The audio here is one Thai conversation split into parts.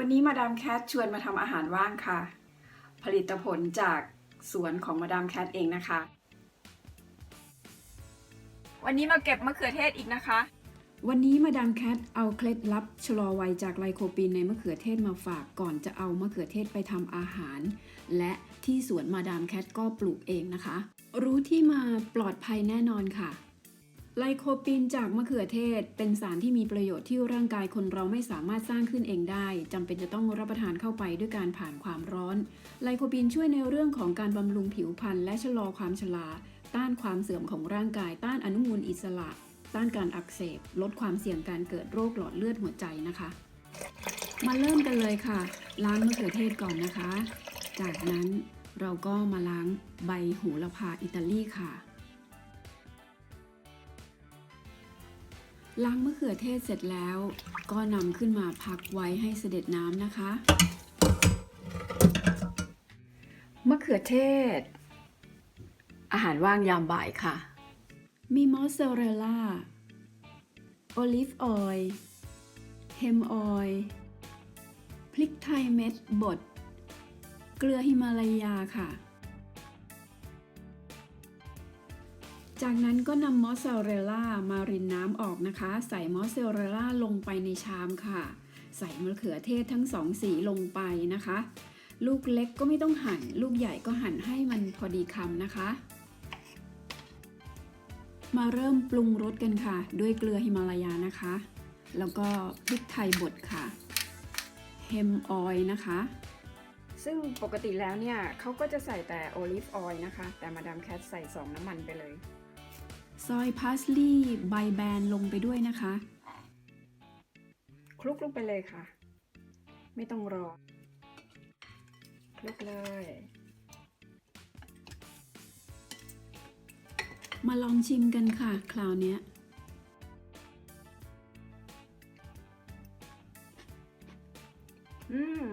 วันนี้มาดามแคทชวนมาทำอาหารว่างค่ะ ผลิตผลจากสวนของมาดามแคทเองนะคะ วันนี้มาเก็บมะเขือเทศอีกนะคะ วันนี้มาดามแคทเอาเคล็ดลับชะลอวัยจากไลโคปีนในมะเขือเทศมาฝากก่อนจะเอามะเขือเทศไปทำอาหาร และที่สวนมาดามแคทก็ปลูกเองนะคะ รู้ที่มาปลอดภัยแน่นอนค่ะ ไลโคปีนจากมะเขือเทศ เป็นสารที่มีประโยชน์ที่ร่างกายคนเราไม่สามารถสร้างขึ้นเองได้จำเป็นจะต้องรับประทานเข้าไปด้วยการผ่านความร้อน ไลโคปีนช่วยในเรื่องของการบำรุงผิวพรรณและชะลอความชราต้านความเสื่อมของร่างกาย ต้านอนุมูลอิสระ ต้านการอักเสบ ลดความเสี่ยงการเกิดโรคหลอดเลือดหัวใจนะคะ มาเริ่มกันเลยค่ะ ล้างมะเขือเทศก่อนนะคะ จากนั้นเราก็มาล้างใบโหระพาอิตาลีค่ะ ล้างมะเขือเทศเสร็จแล้ว ก็นำขึ้นมาพักไว้ให้เสด็จน้ำนะคะ มะเขือเทศ อาหารว่างยามบ่ายค่ะ มีมอสซาเรลล่า โอลิฟออยล์เฮมออยล์พริกไทยเม็ดบด เกลือฮิมาลายาค่ะ จากนั้นก็นำมอสซาเรลล่ามารินน้ำออกนะคะ ใส่มอสซาเรลล่าลงไปในชามค่ะ ใส่มะเขือเทศทั้งสองสีลงไปนะคะ ลูกเล็กก็ไม่ต้องหั่น ลูกใหญ่ก็หั่นให้มันพอดีคำนะคะ มาเริ่มปรุงรสกันค่ะ ด้วยเกลือฮิมาลายานะคะ แล้วก็พริกไทยบดค่ะเฮมออยล์นะคะ ซึ่งปกติแล้วเนี่ยเขาก็จะใส่แต่โอลิฟออยล์นะคะ แต่มาดามแคทใส่2น้ำมันไปเลย ซอยพาสลีย์ใบแบนลงไปด้วยนะคะ คลุกลงไปเลยค่ะ ไม่ต้องรอ คลุกเลย มาลองชิมกันค่ะ คราวเนี้ยอืม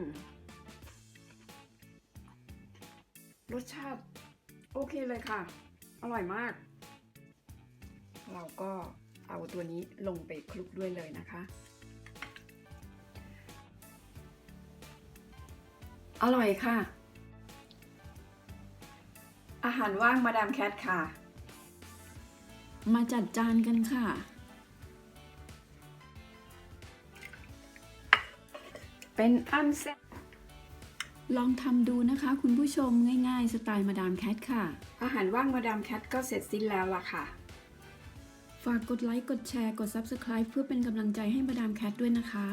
รสชาติ โอเคเลยค่ะ อร่อยมาก เราก็เอาตัวนี้ลงไปคลุกด้วยเลยนะคะ อร่อยค่ะ อาหารว่างมาดามแคทค่ะ มาจัดจานกันค่ะเป็นอันเสร็จลองทำดูนะคะ คุณผู้ชมง่ายๆ สไตล์มาดามแคทค่ะ อาหารว่างมาดามแคทก็เสร็จสิ้นแล้วล่ะค่ะ ฝากกดไลค์ กดแชร์ กด Subscribe เพื่อเป็นกำลังใจให้มาดามแคทด้วยนะคะ